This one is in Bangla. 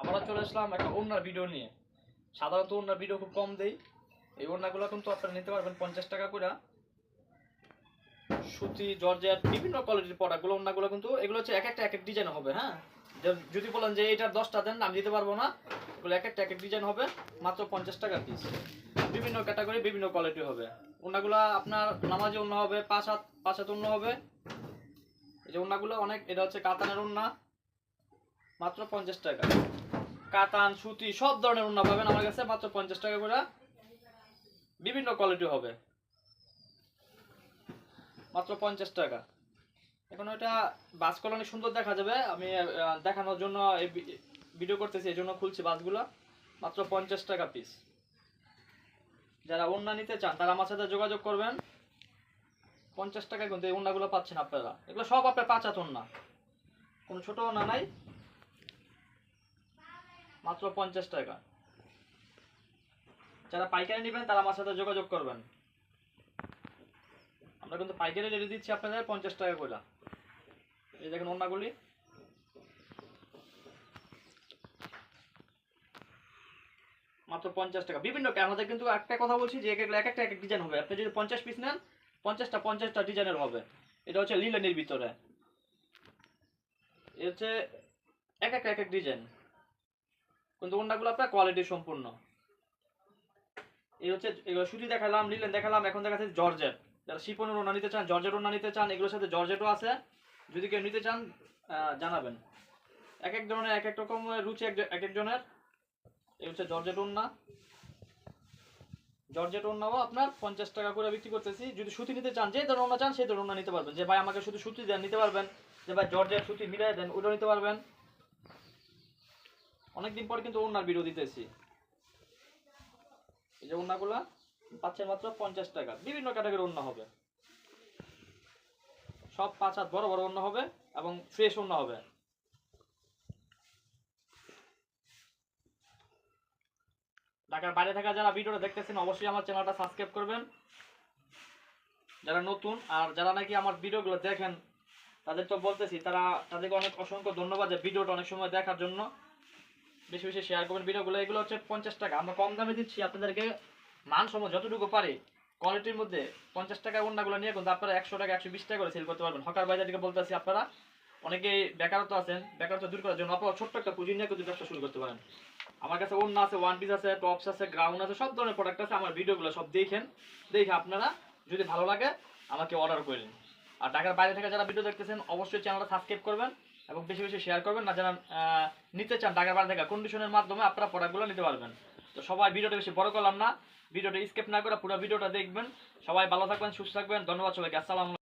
আবারও চলে আসলাম একটা ওড়নার ভিডিও নিয়ে। সাধারণত ওড়নার ভিডিও খুব কম দেই। এই ওড়নাগুলো কিন্তু আপনারা নিতে পারবেন পঞ্চাশ টাকা করে। সুতি জর্জেট বিভিন্ন কোয়ালিটির প্রোডাক্টগুলো ওড়নাগুলো কিন্তু এগুলো হচ্ছে এক একটা এক এক ডিজাইন হবে হ্যাঁ? যদি বলেন যে এটার দশটা দেন, আমি দিতে পারব না। এগুলো এক একটা এক এক ডিজাইন হবে, মাত্র পঞ্চাশ টাকা পিস বিভিন্ন ক্যাটাগরি বিভিন্ন কোয়ালিটি হবে। ওড়নাগুলো আপনার নামাজি ওড়না হবে, পাঁচ হাত পাঁচ হাত অন্য হবে। এই যে ওড়নাগুলো অনেক, এটা হচ্ছে কাতানের ওড়না, মাত্র পঞ্চাশ টাকা। কাতান, সুতি, সব ধরনের ওড়না পাবেন আমার কাছে, মাত্র পঞ্চাশ টাকা করে। বিভিন্ন কোয়ালিটি হবে। মাত্র পঞ্চাশ টাকা। এখন ওটা বাসগুলো অনেক সুন্দর দেখা যাবে। আমি দেখানোর জন্য এই ভিডিও করতেছি, এই জন্য খুলছি বাসগুলো। মাত্র পঞ্চাশ টাকা পিস যারা ওড়না নিতে চান, তারা আমার সাথে যোগাযোগ করবেন। পঞ্চাশ টাকায় কিন্তু এই ওড়নাগুলো পাচ্ছেন আপনারা। এগুলো সব আপনার পাঁচ হাত ওড়না কোনো ছোটো ওড়না নাই। মাত্র পঞ্চাশ টাকা। যারা পাইকারি নেবেন, তারা আমার সাথে যোগাযোগ করবেন। আমরা কিন্তু পাইকারি রেটে দিচ্ছি আপনাদের পঞ্চাশ টাকা করে। এই দেখেন অন্যগুলি মাত্র পঞ্চাশ টাকা। বিভিন্ন আমাদের কিন্তু একটা কথা বলছি যে এক এক এক একটা এক এক ডিজাইন হবে। আপনি যদি পঞ্চাশ পিস নেন, পঞ্চাশটা পঞ্চাশটা ডিজাইনের হবে। এটা হচ্ছে লিলেনের ভিতরে। এ হচ্ছে এক এক এক এক ডিজাইন কিন্তু ওড়নাগুলো আপনার কোয়ালিটি সম্পূর্ণ? এই হচ্ছে, এগুলো সুতি দেখালাম লিলেন দেখালাম, এখন দেখাচ্ছে জর্জেট। যারা শিপনের ওড়না নিতে চান, জর্জেট ওড়না নিতে চান, এগুলোর সাথে জর্জেটও আছে। যদি কেউ নিতে চান জানাবেন। এক এক ধরনের, এক এক রকম রুচি এক এক একজনের। এই হচ্ছে জর্জেট ওড়না। জর্জেট ওড়নাও আপনার পঞ্চাশ টাকা করে বিক্রি করতেছি। যদি সুতি নিতে চান, যে ধরনের ওড়না চান, সেই ধরনের ওড়না নিতে পারবেন। যে ভাই আমাকে শুধু সুতি দেন, নিতে পারবেন। যে ভাই জর্জেট সুতি মিলাই দেন ওটা নিতে পারবেন। অনেকদিন পর কিন্তু ওড়নার ভিডিও দিতেছি। এই যে ওড়নাগুলা পাচ্ছেন মাত্র পঞ্চাশ টাকা। বিভিন্ন ক্যাটাগরির ওড়না হবে। সব পাঁচ হাত বড় বড় ওড়না হবে এবং ফ্রেশ ওড়না হবে। ঢাকার বাইরে থাকা যারা ভিডিওটা দেখতেছেন, অবশ্যই আমার চ্যানেলটা সাবস্ক্রাইব করবেন। যারা নতুন আর যারা নাকি আমার ভিডিওগুলো দেখেন, তাদের তো বলতেছি, তারা, তাদেরকে অনেক অসংখ্য ধন্যবাদ যে ভিডিওটা অনেক সময় দেখার জন্য। বেশি বেশি শেয়ার করবেন। ভিডিওগুলো, এগুলো হচ্ছে পঞ্চাশ টাকা। আমরা কম দামে দিচ্ছি, আপনাদেরকে মানসম্মত যতটুকু পারি। কোয়ালিটির মধ্যে পঞ্চাশ টাকা ওড়নাগুলো নিয়ে কিন্তু আপনারা একশো টাকা, একশো বিশ টাকা করে সেল করতে পারবেন। হকার বাজার থেকে বলতেছি আপনারা, অনেকেই বেকারত্ব আছেন, বেকারত্ব দূর করার জন্য আপনারা ছোট্ট একটা পুঁজি নিয়ে কিন্তু ব্যবসা শুরু করতে পারেন। আমার কাছে অন্য আছে ওয়ান পিস আছে টপস আছে গ্রাউন্ড আছে, সব ধরনের প্রোডাক্ট আছে। আমার ভিডিওগুলো সব দেখেন, দেখে আপনারা যদি ভালো লাগে আমাকে অর্ডার করে নিন। আর ঢাকার বাইরে থেকে যারা ভিডিও দেখতেছেন, অবশ্যই চ্যানেলটা সাবস্ক্রাইব করবেন। এবং বেশি বেশি শেয়ার করবেন না, যারা নিতে চান টাকা বাইরে থেকে কন্ডিশনের মাধ্যমে আপনারা প্রোডাক্টগুলো নিতে পারবেন। তো সবাই ভিডিওটা বেশি বড় করলাম না, ভিডিওটা স্কিপ না করে পুরো ভিডিওটা দেখবেন। সবাই ভালো থাকবেন, সুস্থ থাকবেন, ধন্যবাদ সবাইকে, আসসালাম